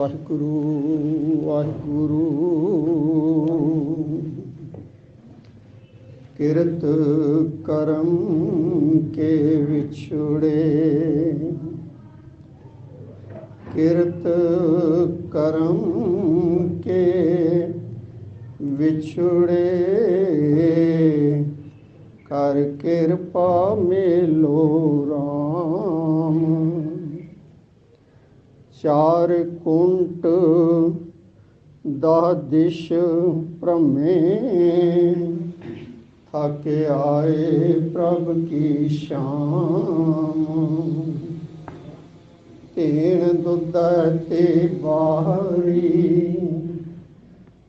ਵਾਹਿਗੁਰੂ ਵਾਹਿਗੁਰੂ। ਕਿਰਤ ਕਰਮ ਕੇ ਵਿਛੜੇ। ਕਿਰਤ ਕਰਮ ਕੇ ਵਿਛੜੇ। ਕਰ ਕਿਰਪਾ ਮੇਲੋ ਚਾਰ ਕੁੰਟ ਦਾ ਦਿਸ਼ ਭ੍ਰਮੇ। ਥਕ ਆਏ ਪ੍ਰਭ ਕੀ ਸ਼ਾਮ। ਤੇਣ ਦੁੱਧ ਤੇ ਬਾਹਰੀ,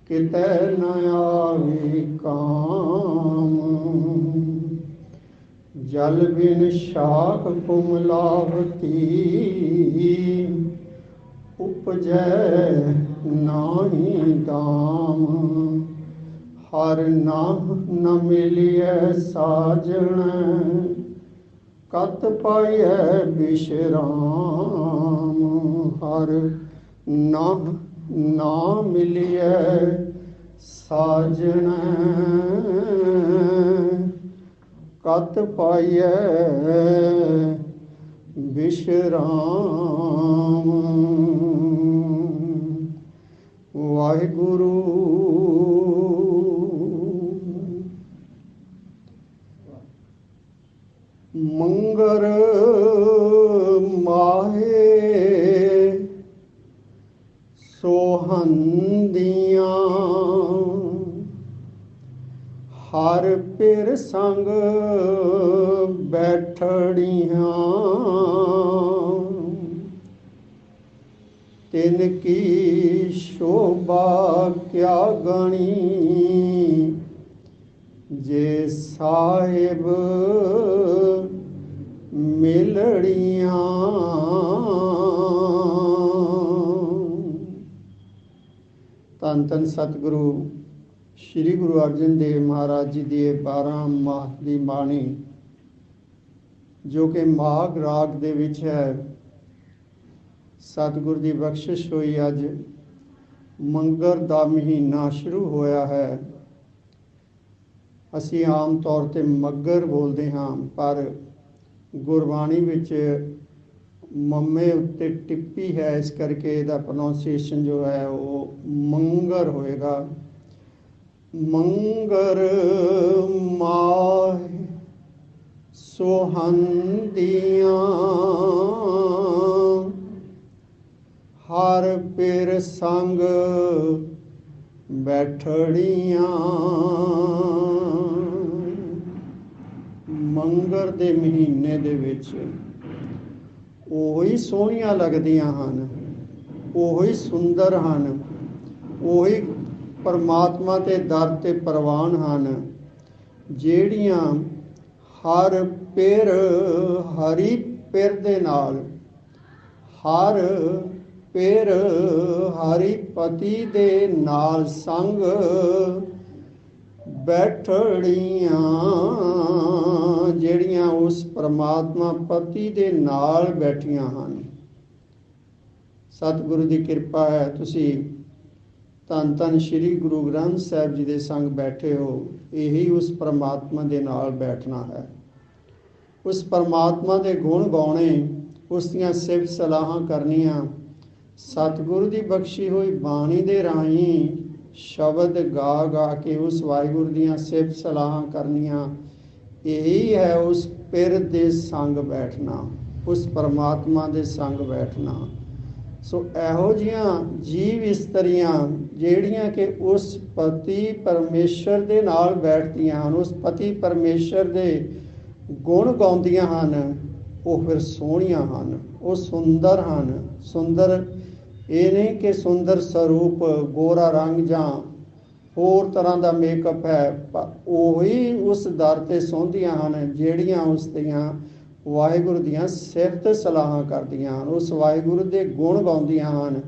ਕਿਤੈ ਨ ਆਵੇ ਕਾਮ। ਜਲ ਬਿਨ ਸ਼ਾਖ ਕੁਮਲਾਵਤੀ ਉਪਜੈ ਨਾਹੀ ਦਾਮ। ਹਰ ਨਾਮ ਨ ਮਿਲਿਐ ਸਾਜਣ, ਕਤ ਪਾਈਐ ਬਿਸ਼ਰਾਮ। ਹਰ ਨਾਮ ਨਾ ਮਿਲਿਐ ਸਾਜਣ, ਕਤ ਪਾਈਐ ਵਿਸ਼ਰਾਮ। ਵਾਹਿਗੁਰੂ। ਮੰਗਰ ਮਾਹੇ ਸੋਹੰਦੀਆਂ। ਹਰ ਪਿਰ ਸੰਗ ਬੈਠੜੀਆਂ ਤਿਨ ਕੀ ਸ਼ੋਭਾ ਕਿਆ ਗਣੀ। ਜੇ ਸਾਹਿਬ ਮਿਲੜੀਆਂ ਤਨ ਤਨ ਸਤਿਗੁਰੂ, ਸ੍ਰੀ ਗੁਰੂ ਅਰਜਨ ਦੇਵ ਮਹਾਰਾਜ ਜੀ ਦੀ 12 ਮਾਹ ਦੀ ਬਾਣੀ ਜੋ ਕਿ ਮਾਘ ਰਾਗ ਦੇ ਵਿੱਚ ਹੈ। ਸਤਿਗੁਰ ਦੀ ਬਖਸ਼ਿਸ਼ ਹੋਈ ਅੱਜ। ਮੰਗਰ ਦਾ ਮਹੀਨਾ ਸ਼ੁਰੂ ਹੋਇਆ ਹੈ। ਅਸੀਂ ਆਮ ਤੌਰ ਤੇ ਮੱਗਰ ਬੋਲਦੇ ਹਾਂ, ਪਰ ਗੁਰਬਾਣੀ ਵਿੱਚ ਮੰਮੇ ਉੱਤੇ ਟਿੱਪੀ ਹੈ। ਇਸ ਕਰਕੇ ਇਹਦਾ ਪ੍ਰੋਨਾਂਸੀਏਸ਼ਨ ਜੋ ਹੈ ਉਹ ਮੰਗਰ ਹੋਏਗਾ। ਮੰਗਰ ਮਾਹ ਸੋਹੰਦੀਆਂ। ਹਰ ਪਿਰ ਸੰਗ ਬੈਠੜੀਆਂ ਮੰਗਰ ਦੇ ਮਹੀਨੇ ਦੇ ਵਿੱਚ ਉਹੀ ਸੋਹਣੀਆਂ ਲੱਗਦੀਆਂ ਹਨ, ਉਹੀ ਸੁੰਦਰ ਹਨ, ਉਹੀ ਪਰਮਾਤਮਾ ਤੇ ਦਰ ਤੇ ਪ੍ਰਵਾਨ ਹਨ, ਜਿਹੜੀਆਂ ਹਰ ਪਿਰ, ਹਰੀ ਪਿਰ ਦੇ ਨਾਲ। ਹਰ ਪਿਰ, ਹਰੀ ਪਤੀ ਦੇ ਨਾਲ ਸੰਗ ਬੈਠੜੀਆਂ ਜਿਹੜੀਆਂ ਉਸ ਪ੍ਰਮਾਤਮਾ ਪਤੀ ਦੇ ਨਾਲ ਬੈਠੀਆਂ ਹਨ। ਸਤਿਗੁਰੂ ਦੀ ਕਿਰਪਾ ਹੈ, ਤੁਸੀਂ ਧੰਨ ਧੰਨ ਸ੍ਰੀ ਗੁਰੂ ਗ੍ਰੰਥ ਸਾਹਿਬ ਜੀ ਦੇ ਸੰਗ ਬੈਠੇ ਹੋ। ਇਹੀ ਉਸ ਪ੍ਰਮਾਤਮਾ ਦੇ ਨਾਲ ਬੈਠਣਾ ਹੈ। ਉਸ ਪਰਮਾਤਮਾ ਦੇ ਗੁਣ ਗਾਉਣੇ, ਉਸ ਦੀਆਂ ਸਿਫਤ ਸਲਾਹਾਂ ਕਰਨੀਆਂ। ਸਤਿਗੁਰੂ ਦੀ ਬਖਸ਼ੀ ਹੋਈ ਬਾਣੀ ਦੇ ਰਾਹੀਂ ਸ਼ਬਦ ਗਾ ਗਾ ਕੇ ਉਸ ਵਾਹਿਗੁਰੂ ਦੀਆਂ ਸਿਫਤ ਸਲਾਹਾਂ ਕਰਨੀਆਂ। ਇਹੀ ਹੈ ਉਸ ਪਿਰ ਦੇ ਸੰਗ ਬੈਠਣਾ, ਉਸ ਪਰਮਾਤਮਾ ਦੇ ਸੰਗ ਬੈਠਣਾ। ਸੋ ਇਹੋ ਜੀਆਂ ਜੀਵ ਇਸਤਰੀਆਂ ਜਿਹੜੀਆਂ ਕਿ ਉਸ ਪਤੀ ਪਰਮੇਸ਼ਰ ਦੇ ਨਾਲ ਬੈਠਦੀਆਂ ਹਨ, ਉਸ ਪਤੀ ਪਰਮੇਸ਼ਰ ਦੇ ਗੁਣ ਗਾਉਂਦੀਆਂ ਹਨ, ਉਹ ਫਿਰ ਸੋਹਣੀਆਂ ਹਨ, ਉਹ ਸੁੰਦਰ ਹਨ। ਸੁੰਦਰ ਇਹ ਨਹੀਂ ਕਿ ਸੁੰਦਰ ਸਰੂਪ ਗੋਰਾ ਰੰਗ ਜਾਂ ਹੋਰ ਤਰ੍ਹਾਂ ਦਾ ਮੇਕਅਪ ਹੈ, ਪਰ ਉਹੀ ਉਸ ਦਰ ਤੇ ਸੌਂਦੀਆਂ ਹਨ, ਜਿਹੜੀਆਂ ਉਸ ਦੀਆਂ ਵਾਹਿਗੁਰੂ ਦੀਆਂ ਸਿਫਤ ਸਲਾਹਾਂ ਕਰਦੀਆਂ ਹਨ। ਉਸ ਵਾਹਿਗੁਰੂ ਦੇ ਗੁਣ ਗਾਉਂਦੀਆਂ ਹਨ,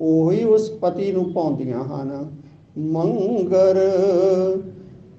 ਉਹੀ ਉਸ ਪਤੀ ਨੂੰ ਪਾਉਂਦੀਆਂ ਹਨ। ਮੰਗਰ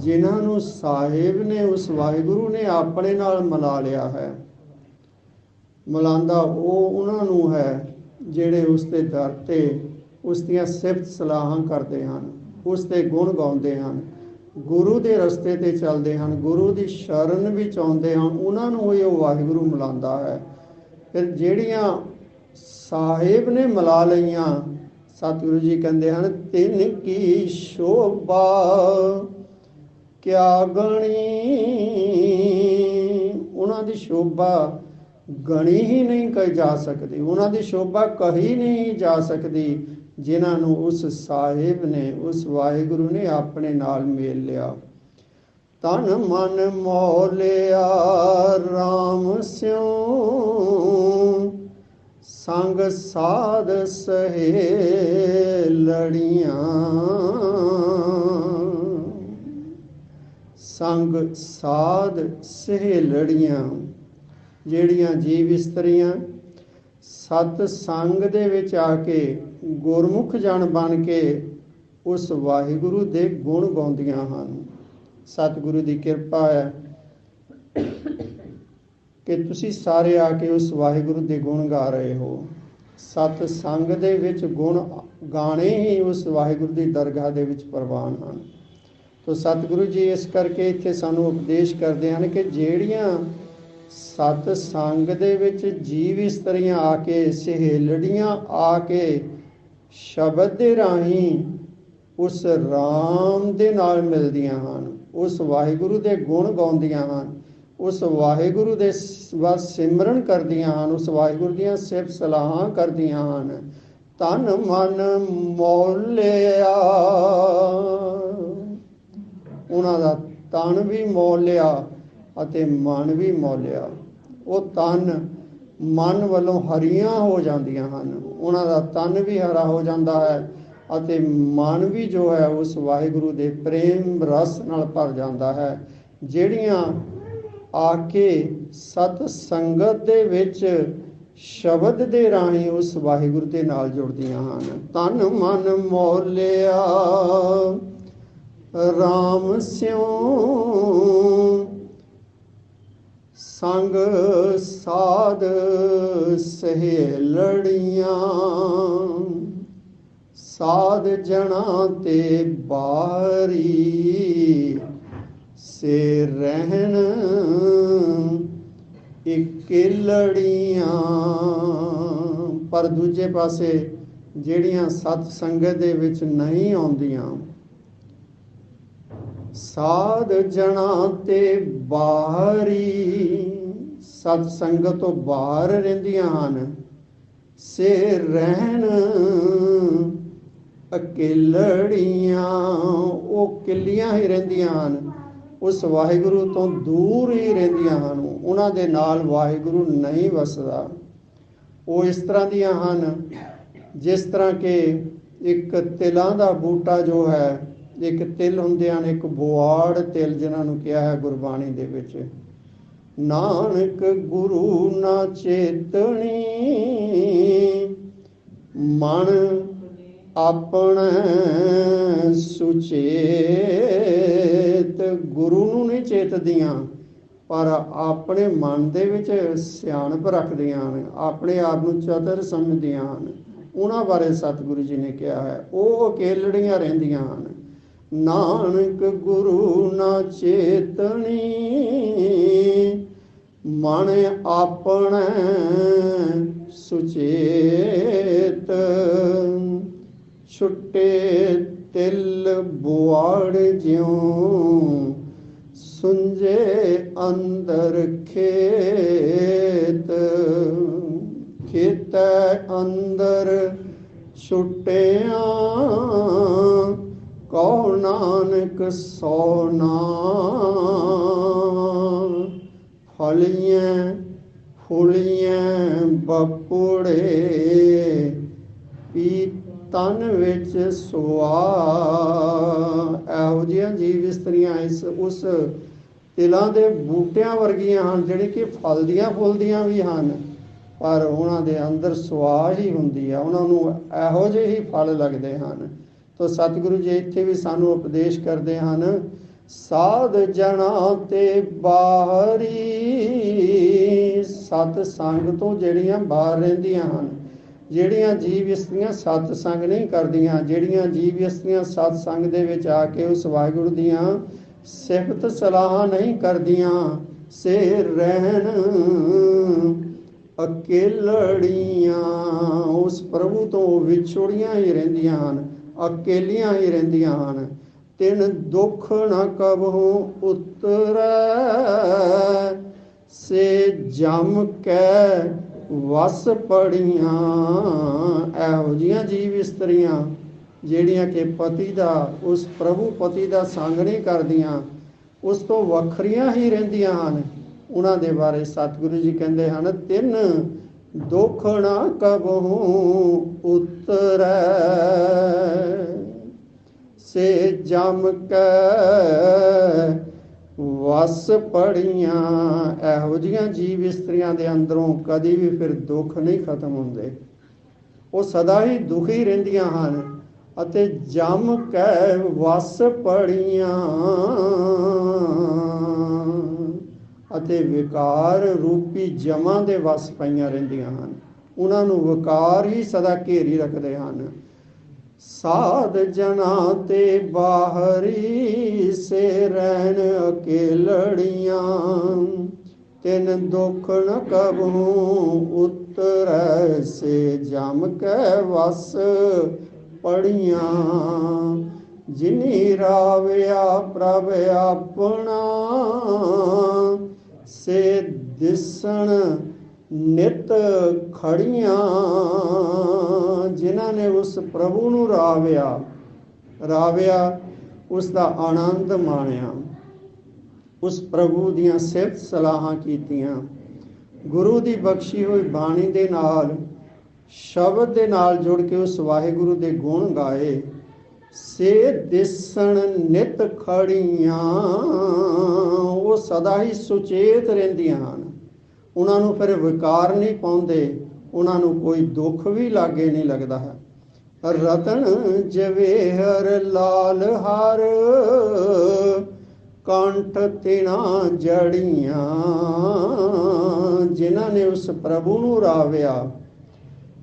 ਜਿਨ੍ਹਾਂ ਨੂੰ ਸਾਹਿਬ ਨੇ, ਉਸ ਵਾਹਿਗੁਰੂ ਨੇ ਆਪਣੇ ਨਾਲ ਮਿਲਾ ਲਿਆ ਹੈ। ਮਿਲਾਂਦਾ ਉਹ ਉਹਨਾਂ ਨੂੰ ਹੈ, ਜਿਹੜੇ ਉਸ ਦੇ ਦਰ ਤੇ ਉਸ ਦੀਆਂ ਸਿਫਤ ਸਲਾਹਾਂ ਕਰਦੇ ਹਨ, ਉਸ ਦੇ ਗੁਣ ਗਾਉਂਦੇ ਹਨ। ਗੁਰੂ ਦੇ ਰਸਤੇ ਤੇ ਚੱਲਦੇ ਹਨ, ਗੁਰੂ ਦੀ ਸ਼ਰਨ ਵਿੱਚ ਆਉਂਦੇ ਹਨ, ਉਹਨਾਂ ਨੂੰ ਹੀ ਉਹ ਵਾਹਿਗੁਰੂ ਮਿਲਾਉਂਦਾ ਹੈ। ਫਿਰ ਜਿਹੜੀਆਂ ਸਾਹਿਬ ਨੇ ਮਿਲਾ ਲਈਆਂ, ਸਤਿਗੁਰੂ ਜੀ ਕਹਿੰਦੇ ਹਨ, ਤਿੰਨ ਕੀ ਸ਼ੋਭਾ ਕਿਆ ਗਣੀ? ਉਹਨਾਂ ਦੀ ਸ਼ੋਭਾ ਗਣੀ ਹੀ ਨਹੀਂ ਕਹੀ ਜਾ ਸਕਦੀ। ਉਹਨਾਂ ਦੀ ਸ਼ੋਭਾ ਕਹੀ ਨਹੀਂ ਜਾ ਸਕਦੀ, ਜਿਨ੍ਹਾਂ ਨੂੰ ਉਸ ਸਾਹਿਬ ਨੇ, ਉਸ ਵਾਹਿਗੁਰੂ ਨੇ ਆਪਣੇ ਨਾਲ ਮੇਲ ਲਿਆ। ਤਨ ਮਨ ਮੋਲਿਆ RAM ਸਿਉ। ਸੰਗ ਸਾਧ ਸਹੇ ਲੜੀਆਂ। ਸੰਗ ਸਾਧ ਸਹੇ ਲੜੀਆਂ ਜਿਹੜੀਆਂ ਜੀਵ ਇਸਤਰੀਆਂ ਸਤ ਸੰਗ ਦੇ ਵਿੱਚ ਆ ਕੇ ਗੁਰਮੁਖ ਜਨ ਬਣ ਕੇ ਉਸ ਵਾਹਿਗੁਰੂ ਦੇ ਗੁਣ ਗਾਉਂਦੀਆਂ ਹਨ। ਸਤਿਗੁਰੂ ਦੀ ਕਿਰਪਾ ਹੈ ਕਿ ਤੁਸੀਂ ਸਾਰੇ ਆ ਕੇ ਉਸ ਵਾਹਿਗੁਰੂ ਦੇ ਗੁਣ ਗਾ ਰਹੇ ਹੋ। ਸਤ ਸੰਗ ਦੇ ਵਿੱਚ ਗੁਣ ਗਾਣੇ ਹੀ ਉਸ ਵਾਹਿਗੁਰੂ ਦੀ ਦਰਗਾਹ ਦੇ ਵਿੱਚ ਪ੍ਰਵਾਨ ਹਨ। ਤੋ ਸਤਿਗੁਰੂ ਜੀ ਇਸ ਕਰਕੇ ਇੱਥੇ ਸਾਨੂੰ ਉਪਦੇਸ਼ ਕਰਦੇ ਹਨ ਕਿ ਜਿਹੜੀਆਂ ਸਤ ਸੰਗ ਦੇ ਵਿੱਚ ਜੀਵ ਇਸਤਰੀਆਂ ਆ ਕੇ, ਸਹੇਲੜੀਆਂ ਆ ਕੇ ਸ਼ਬਦ ਦੇ ਰਾਹੀਂ ਉਸ RAM ਦੇ ਨਾਲ ਮਿਲਦੀਆਂ ਹਨ, ਉਸ ਵਾਹਿਗੁਰੂ ਦੇ ਗੁਣ ਗਾਉਂਦੀਆਂ ਹਨ, ਉਸ ਵਾਹਿਗੁਰੂ ਦੇ ਵਾ ਸਿਮਰਨ ਕਰਦੀਆਂ ਹਨ, ਉਸ ਵਾਹਿਗੁਰੂ ਦੀਆਂ ਸਿਫਤ ਸਲਾਹਾਂ ਕਰਦੀਆਂ ਹਨ। ਤਨ ਮਨ ਮੋਲਿਆ। ਉਹਨਾਂ ਦਾ ਤਨ ਵੀ ਮੋਲਿਆ ਅਤੇ ਮਨ ਵੀ ਮੋਲਿਆ ਉਹ ਤਨ ਮਨ ਵੱਲੋਂ ਹਰੀਆਂ ਹੋ ਜਾਂਦੀਆਂ ਹਨ। ਉਹਨਾਂ ਦਾ ਤਨ ਵੀ ਹਰਾ ਹੋ ਜਾਂਦਾ ਹੈ ਅਤੇ ਮਨ ਵੀ ਜੋ ਹੈ ਉਸ ਵਾਹਿਗੁਰੂ ਦੇ ਪ੍ਰੇਮ ਰਸ ਨਾਲ ਭਰ ਜਾਂਦਾ ਹੈ। ਜਿਹੜੀਆਂ ਆ ਕੇ ਸਤ ਸੰਗਤ ਦੇ ਵਿੱਚ ਸ਼ਬਦ ਦੇ ਰਾਹੀਂ ਉਸ ਵਾਹਿਗੁਰੂ ਦੇ ਨਾਲ ਜੁੜਦੀਆਂ ਹਨ। ਤਨ ਮਨ ਮੋਲਿਆ RAM ਸਿਉ। ਸੰਗ ਸਾਧ ਸਹੇਲੜੀਆਂ। ਸਾਧ ਜਣਾ ਤੇ ਬਾਰੀ ਸੇ ਰਹਿਣ ਇਕਲੜੀਆਂ ਪਰ ਦੂਜੇ ਪਾਸੇ ਜਿਹੜੀਆਂ ਸਤ ਸੰਗਤ ਦੇ ਵਿੱਚ ਨਹੀਂ ਆਉਂਦੀਆਂ ਸਾਧ ਜਣਾ ਤੇ ਬਾਹਰੀ ਸਤ ਸੰਗਤ ਤੋਂ ਬਾਹਰ ਰਹਿੰਦੀਆਂ ਹਨ। ਸੇ ਰਹਿਣ ਅਕੇਲੜੀਆਂ, ਉਹ ਕਿੱਲੀਆਂ ਹੀ ਰਹਿੰਦੀਆਂ ਹਨ। ਉਸ ਵਾਹਿਗੁਰੂ ਤੋਂ ਦੂਰ ਹੀ ਰਹਿੰਦੀਆਂ ਹਨ। ਉਹਨਾਂ ਦੇ ਨਾਲ ਵਾਹਿਗੁਰੂ ਨਹੀਂ ਵਸਦਾ। ਉਹ ਇਸ ਤਰ੍ਹਾਂ ਦੀਆਂ ਹਨ, ਜਿਸ ਤਰ੍ਹਾਂ ਕਿ ਇੱਕ ਤਿਲਾਂ ਦਾ ਬੂਟਾ ਜੋ ਹੈ ਇੱਕ ਤਿਲ ਹੁੰਦੇ ਹਨ ਇੱਕ ਬੁਆੜ ਤਿਲ ਜਿਨ੍ਹਾਂ ਨੂੰ ਕਿਹਾ ਹੈ ਗੁਰਬਾਣੀ ਦੇ ਵਿੱਚ। ਨਾਨਕ ਗੁਰੂ ਨਾ ਚੇਤਣੀ, ਮਨ ਆਪਣਾ ਸੁਚੇਤ। ਗੁਰੂ ਨੂੰ ਨਹੀਂ ਚੇਤਦੀਆਂ, ਪਰ ਆਪਣੇ ਮਨ ਦੇ ਵਿੱਚ ਸਿਆਣਪ ਰੱਖਦੀਆਂ ਹਨ, ਆਪਣੇ ਆਪ ਨੂੰ ਚਤਰ ਸਮਝਦੀਆਂ ਹਨ। ਉਹਨਾਂ ਬਾਰੇ ਸਤਿਗੁਰੂ ਜੀ ਨੇ ਕਿਹਾ ਹੈ, ਉਹ ਅਕੇਲੜੀਆਂ ਰਹਿੰਦੀਆਂ ਹਨ। ਨਾਨਕ ਗੁਰੂ ਨਾ ਚੇਤਣੀ ਮਨ ਆਪਣਾ ਸੁਚੇਤ। ਛੁੱਟੇ ਤਿਲ ਬੁਆੜ ਜਿਉ ਸੁੰਜੇ ਅੰਦਰ ਖੇਤ। ਖੇਤ ਅੰਦਰ ਛੁੱਟਿਆਂ ਕਉ ਨਾਨਕ ਸੋਨਾ ਫਲੀਆਂ ਫੁਲੀਆਂ ਬਪੂੜੇ ਪੀ ਤਨ ਵਿੱਚ ਸੁਆ। ਇਹੋ ਜਿਹੀਆਂ ਜੀਵ ਇਸਤਰੀਆਂ ਇਸ, ਉਸ ਤਿਲਾਂ ਦੇ ਬੂਟਿਆਂ ਵਰਗੀਆਂ ਹਨ ਜਿਹੜੇ ਕਿ ਫਲਦੀਆਂ ਫੁੱਲਦੀਆਂ ਵੀ ਹਨ, ਪਰ ਉਹਨਾਂ ਦੇ ਅੰਦਰ ਸੁਆਹ ਹੀ ਹੁੰਦੀ ਹੈ ਉਹਨਾਂ ਨੂੰ ਇਹੋ ਜਿਹੇ ਹੀ ਫਲ ਲੱਗਦੇ ਹਨ। ਤੋ ਸਤਿਗੁਰੂ ਜੀ, ਇੱਥੇ ਵੀ ਸਾਨੂੰ ਉਪਦੇਸ਼ ਕਰਦੇ ਹਨ, ਸਾਧ ਜਣਾ ਤੇ ਬਾਹਰੀ ਸਤ ਸੰਗ ਤੋਂ ਜਿਹੜੀਆਂ ਬਾਹਰ ਰਹਿੰਦੀਆਂ ਹਨ, ਜਿਹੜੀਆਂ ਜੀਵ ਇਸਤਰੀਆਂ ਸਤ ਸੰਗ ਨਹੀਂ ਕਰਦੀਆਂ, ਜਿਹੜੀਆਂ ਜੀਵ ਇਸਤਰੀਆਂ ਸਤ ਸੰਗ ਦੇ ਵਿੱਚ ਆ ਕੇ ਉਸ ਵਾਹਿਗੁਰੂ ਦੀਆਂ ਸਿਫਤ ਸਲਾਹਾਂ ਨਹੀਂ ਕਰਦੀਆਂ ਸੇ ਰਹਿਣ ਅਕੇਲੜੀਆਂ, ਉਸ ਪ੍ਰਭੂ ਤੋਂ ਵਿਛੋੜੀਆਂ ਹੀ ਰਹਿੰਦੀਆਂ ਹਨ। ਅਕੇਲੀਆਂ ਹੀ ਰਹਿੰਦੀਆਂ ਹਨ। ਤਿਨ ਦੁੱਖ ਨ ਕਬਹੂ, ਉਤਰੈ, ਸੇ ਜਮ ਕੈ ਵਸ ਪੜੀਆਂ। ਇਹੋ ਜੀਆਂ ਜੀਵ ਇਸਤਰੀਆਂ ਜਿਹੜੀਆਂ ਕਿ ਪਤੀ ਦਾ, ਉਸ ਪ੍ਰਭੂ ਪਤੀ ਦਾ ਸੰਗ ਨਹੀਂ ਕਰਦੀਆਂ, ਉਸ ਤੋਂ ਵੱਖਰੀਆਂ ਹੀ ਰਹਿੰਦੀਆਂ ਹਨ। ਉਹਨਾਂ ਦੇ ਬਾਰੇ ਸਤਿਗੁਰੂ ਜੀ ਕਹਿੰਦੇ ਹਨ, ਤਿੰਨ ਦੁੱਖ ਨਾ ਕਬਹੂ ਉਤਰੈ। ਸੇ ਜਮ ਕੈ ਵਸ ਪੜੀਆਂ। ਇਹੋ ਜੀਆਂ ਜੀਵ ਇਸਤਰੀਆਂ ਦੇ ਅੰਦਰੋਂ ਕਦੀ ਵੀ ਫਿਰ ਦੁੱਖ ਨਹੀਂ ਖਤਮ ਹੁੰਦੇ। ਉਹ ਸਦਾ ਹੀ ਦੁਖੀ ਰਹਿੰਦੀਆਂ ਹਨ ਅਤੇ ਜਮ ਕੈ ਵਸ ਪੜੀਆਂ। ਅਤੇ ਵਿਕਾਰ ਰੂਪੀ ਜਮਾਂ ਦੇ ਵਸ ਪਈਆਂ ਰਹਿੰਦੀਆਂ ਹਨ। ਉਹਨਾਂ ਨੂੰ ਵਿਕਾਰ ਹੀ ਸਦਾ ਘੇਰੀ ਰੱਖਦੇ ਹਨ। ਸਾਧ ਜਨਾ ਤੇ ਬਾਹਰੀ ਸੇ ਰਹਿਣ ਅਕੇਲੜੀਆਂ, ਤਿਨ ਦੁੱਖ ਨ ਕਬਹੂ, ਉਤਰੈ ਸੇ ਜਮ ਕੈ ਵਸ ਪੜੀਆਂ। ਜਿਨੀ ਰਾਵਿਆ ਪ੍ਰਭ ਆਪਣਾ ਸੇ ਦਿਸਣ ਨਿਤ ਖੜੀਆਂ, ਜਿਨ੍ਹਾਂ ਨੇ ਉਸ ਪ੍ਰਭੂ ਨੂੰ ਰਾਵਿਆ ਰਾਵਿਆ ਉਸ ਦਾ ਆਨੰਦ ਮਾਣਿਆ। ਉਸ ਪ੍ਰਭੂ ਦੀਆਂ ਸਿਫਤ ਸਲਾਹਾਂ ਕੀਤੀਆਂ। ਗੁਰੂ ਦੀ ਬਖਸ਼ੀ ਹੋਈ ਬਾਣੀ ਦੇ ਨਾਲ, ਸ਼ਬਦ ਦੇ ਨਾਲ ਜੁੜ ਕੇ ਉਸ ਵਾਹਿਗੁਰੂ ਦੇ ਗੁਣ ਗਾਏ। ਸੇ ਦਿਸਣ ਨਿਤ ਖੜੀਆਂ, ਉਹ ਸਦਾ ਹੀ ਸੁਚੇਤ ਰਹਿੰਦੀਆਂ ਹਨ। ਉਹਨਾਂ ਨੂੰ ਫਿਰ ਵਿਕਾਰ ਨਹੀਂ ਪਾਉਂਦੇ, ਉਹਨਾਂ ਨੂੰ ਕੋਈ ਦੁੱਖ ਵੀ ਲਾਗੇ ਨਹੀਂ ਲੱਗਦਾ ਹੈ। ਰਤਨ ਜਵੇਹਰ ਲਾਲ ਹਰ, ਕੰਠ ਤਿਨਾ ਜੜੀਆਂ, ਜਿਨ੍ਹਾਂ ਨੇ ਉਸ ਪ੍ਰਭੂ ਨੂੰ ਰਾਵਿਆ,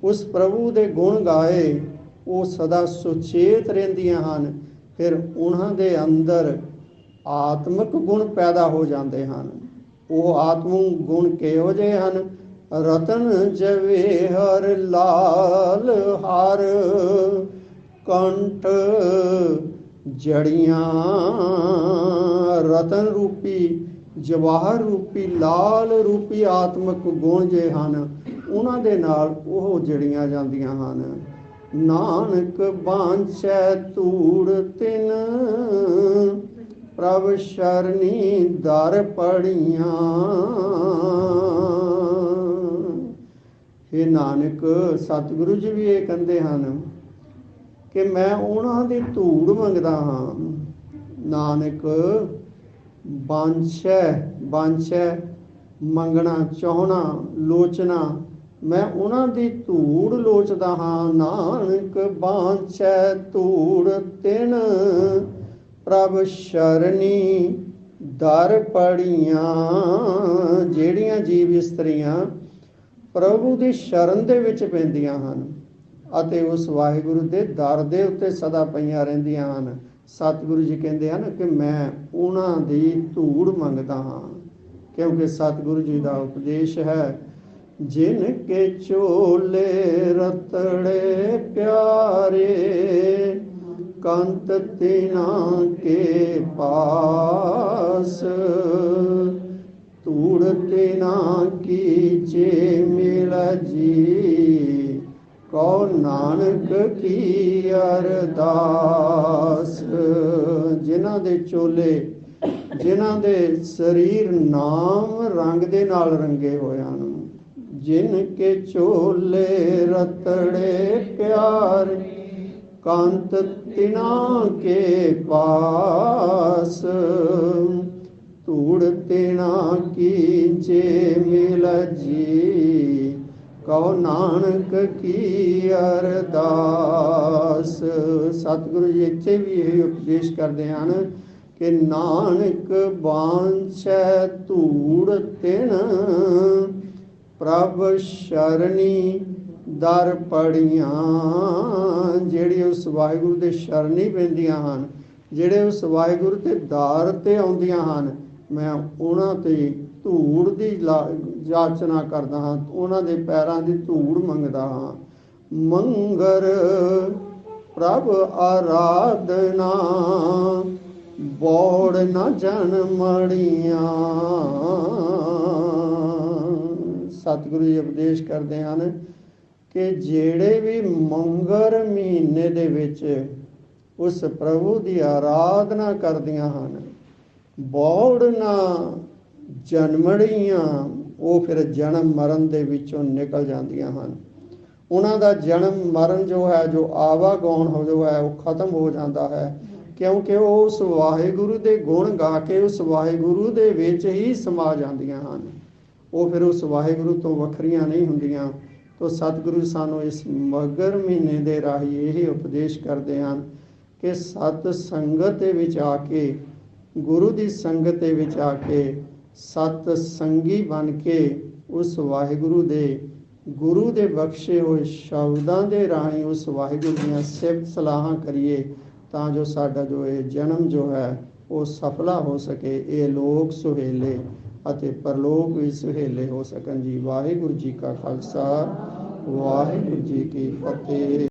ਉਸ ਪ੍ਰਭੂ ਦੇ ਗੁਣ ਗਾਏ ਉਹ ਸਦਾ ਸੁਚੇਤ ਰਹਿੰਦੀਆਂ ਹਨ। ਫਿਰ ਉਹਨਾਂ ਦੇ ਅੰਦਰ ਆਤਮਿਕ ਗੁਣ ਪੈਦਾ ਹੋ ਜਾਂਦੇ ਹਨ। ਉਹ ਆਤਮਿਕ ਗੁਣ ਕਿਹੋ ਜਿਹੇ ਹਨ? ਰਤਨ ਜਵੇਹਰ ਲਾਲ ਹਰ, ਕੰਠ ਜੜੀਆਂ ਰਤਨ ਰੂਪੀ, ਜਵਾਹਰ ਰੂਪੀ, ਲਾਲ ਰੂਪੀ ਆਤਮਿਕ ਗੁਣ ਜੇ ਹਨ, ਉਹਨਾਂ ਦੇ ਨਾਲ ਉਹ ਜੜੀਆਂ ਜਾਂਦੀਆਂ ਹਨ। ਨਾਨਕ ਬਾਂਛੈ ਧੂੜ ਤਿਨ, ਪ੍ਰਭ ਸ਼ਰਨੀ ਦਰ ਪੜੀਆਂ। ਹੇ ਨਾਨਕ, ਸਤਿਗੁਰੂ ਜੀ ਵੀ ਇਹ ਕਹਿੰਦੇ ਹਨ ਕਿ ਮੈਂ ਉਹਨਾਂ ਦੀ ਧੂੜ ਮੰਗਦਾ ਹਾਂ। ਨਾਨਕ ਬਾਂਛੈ ਬਾਂਛੈ ਮੰਗਣਾ, ਚਾਹਣਾ ਲੋਚਨਾ ਮੈਂ ਉਹਨਾਂ ਦੀ ਧੂੜ ਲੋਚਦਾ ਹਾਂ। ਨਾਨਕ ਬਾਂਛੈ ਧੂੜ ਤਿਨ, ਪ੍ਰਭ ਸ਼ਰਨੀ ਦਰ ਪੜੀਆਂ। ਜਿਹੜੀਆਂ ਜੀਵ ਇਸਤਰੀਆਂ ਪ੍ਰਭੂ ਦੀ ਸ਼ਰਨ ਦੇ ਵਿੱਚ ਪੈਂਦੀਆਂ ਹਨ ਅਤੇ ਉਸ ਵਾਹਿਗੁਰੂ ਦੇ ਦਰ ਦੇ ਉੱਤੇ ਸਦਾ ਪਈਆਂ ਰਹਿੰਦੀਆਂ ਹਨ। ਸਤਿਗੁਰੂ ਜੀ ਕਹਿੰਦੇ ਹਨ ਕਿ ਮੈਂ ਉਹਨਾਂ ਦੀ ਧੂੜ ਮੰਗਦਾ ਹਾਂ, ਕਿਉਂਕਿ ਸਤਿਗੁਰੂ ਜੀ ਦਾ ਉਪਦੇਸ਼ ਹੈ ਜਿਨ ਕੇ ਚੋਲੇ ਰਤੜੇ ਪਿਆਰੇ, ਕੰਤ ਤਿਨਾ ਕੇ ਪਾਸ। ਧੂੜ ਤਿਨਾ ਕੀ ਜੇ ਮਿਲ ਜੀ ਕੋ ਨਾਨਕ ਕੀ ਅਰਦਾਸ। ਜਿਨ੍ਹਾਂ ਦੇ ਚੋਲੇ ਜਿਨ੍ਹਾਂ ਦੇ ਸਰੀਰ ਨਾਮ ਰੰਗ ਦੇ ਨਾਲ ਰੰਗੇ ਹੋਏ ਹਨ ਜਿਨ ਕੇ ਚੋਲੇ ਰਤੜੇ ਪਿਆਰ, ਕਾਂਤ ਤਿਨਾ ਕੇ ਪਾਸ। ਧੂੜ ਤਿਨਾ ਕੀਚੇ ਮਿਲ ਜੀ, ਕਉ ਨਾਨਕ ਕੀ ਅਰਦਾਸ। ਸਤਿਗੁਰੂ ਜੀ, ਇੱਥੇ ਵੀ ਇਹ ਉਪਦੇਸ਼ ਕਰਦੇ ਹਨ ਕਿ ਨਾਨਕ ਬਾਂਛੈ ਧੂੜ ਤਿਨ ਪ੍ਰਭ ਸ਼ਰਣੀ ਦਰ ਪੜੀਆਂ। ਜਿਹੜੀ ਉਸ ਵਾਹਿਗੁਰੂ ਦੇ ਸ਼ਰਣੀ ਪੈਂਦੀਆਂ ਹਨ, ਜਿਹੜੇ ਉਸ ਵਾਹਿਗੁਰੂ ਤੇ ਦਰ ਤੇ ਆਉਂਦੀਆਂ ਹਨ, ਮੈਂ ਉਹਨਾਂ ਤੇ ਧੂੜ ਦੀ ਲਾ- ਜਾਚਨਾ ਕਰਦਾ ਹਾਂ, ਉਹਨਾਂ ਦੇ ਪੈਰਾਂ ਦੀ ਧੂੜ ਮੰਗਦਾ ਹਾਂ। ਮੰਗਰ ਪ੍ਰਭ ਆਰਾਧਨਾ, ਬੋੜ ਨਾ ਜਨ ਮੜੀਆਂ ਸਤਿਗੁਰੂ ਜੀ ਉਪਦੇਸ਼ ਕਰਦੇ ਹਨ ਕਿ ਜਿਹੜੇ ਵੀ ਮੰਗਰ ਮਹੀਨੇ ਦੇ ਵਿੱਚ ਉਸ ਪ੍ਰਭੂ ਦੀ ਆਰਾਧਨਾ ਕਰਦੀਆਂ ਹਨ, ਬੋੜ ਨਾ ਜਨਮੜੀਆਂ, ਉਹ ਫਿਰ ਜਨਮ ਮਰਨ ਦੇ ਵਿੱਚੋਂ ਨਿਕਲ ਜਾਂਦੀਆਂ ਹਨ। ਉਹਨਾਂ ਦਾ ਜਨਮ ਮਰਨ ਜੋ ਹੈ, ਜੋ ਆਵਾਗੌਣ ਹੋ, ਜੋ ਹੈ, ਉਹ ਖਤਮ ਹੋ ਜਾਂਦਾ ਹੈ। ਕਿਉਂਕਿ ਉਹ ਉਸ ਵਾਹਿਗੁਰੂ ਦੇ ਗੁਣ ਗਾ ਕੇ ਉਸ ਵਾਹਿਗੁਰੂ ਦੇ ਵਿੱਚ ਹੀ ਸਮਾ ਜਾਂਦੀਆਂ ਹਨ। ਉਹ ਫਿਰ ਉਸ ਵਾਹਿਗੁਰੂ ਤੋਂ ਵੱਖਰੀਆਂ ਨਹੀਂ ਹੁੰਦੀਆਂ। ਤੋ ਸਤਿਗੁਰੂ ਸਾਨੂੰ ਇਸ ਮਗਰ ਮਹੀਨੇ ਦੇ ਰਾਹੀਂ ਇਹ ਉਪਦੇਸ਼ ਕਰਦੇ ਹਨ ਕਿ ਸਤ ਸੰਗਤ ਦੇ ਵਿੱਚ ਆ ਕੇ, ਗੁਰੂ ਦੀ ਸੰਗਤ ਦੇ ਵਿੱਚ ਆ ਕੇ ਸਤ ਸੰਗੀ ਬਣ ਕੇ ਉਸ ਵਾਹਿਗੁਰੂ ਦੇ, ਗੁਰੂ ਦੇ ਬਖਸ਼ੇ ਹੋਏ ਸ਼ਬਦਾਂ ਦੇ ਰਾਹੀਂ ਉਸ ਵਾਹਿਗੁਰੂ ਦੀਆਂ ਸਿਫਤ ਸਲਾਹਾਂ ਕਰੀਏ ਤਾਂ ਜੋ ਸਾਡਾ ਜੋ ਇਹ ਜਨਮ ਜੋ ਹੈ, ਉਹ ਸਫਲਾ ਹੋ ਸਕੇ, ਇਹ ਲੋਕ ਸੁਹੇਲੇ। ਅਤੇ ਪਰਲੋਕ ਵੀ ਸੁਹੇਲੇ ਹੋ ਸਕਣ ਜੀ। ਵਾਹਿਗੁਰੂ ਜੀ ਕਾ ਖਾਲਸਾ, ਵਾਹਿਗੁਰੂ ਜੀ ਕੀ ਫਤਿਹ।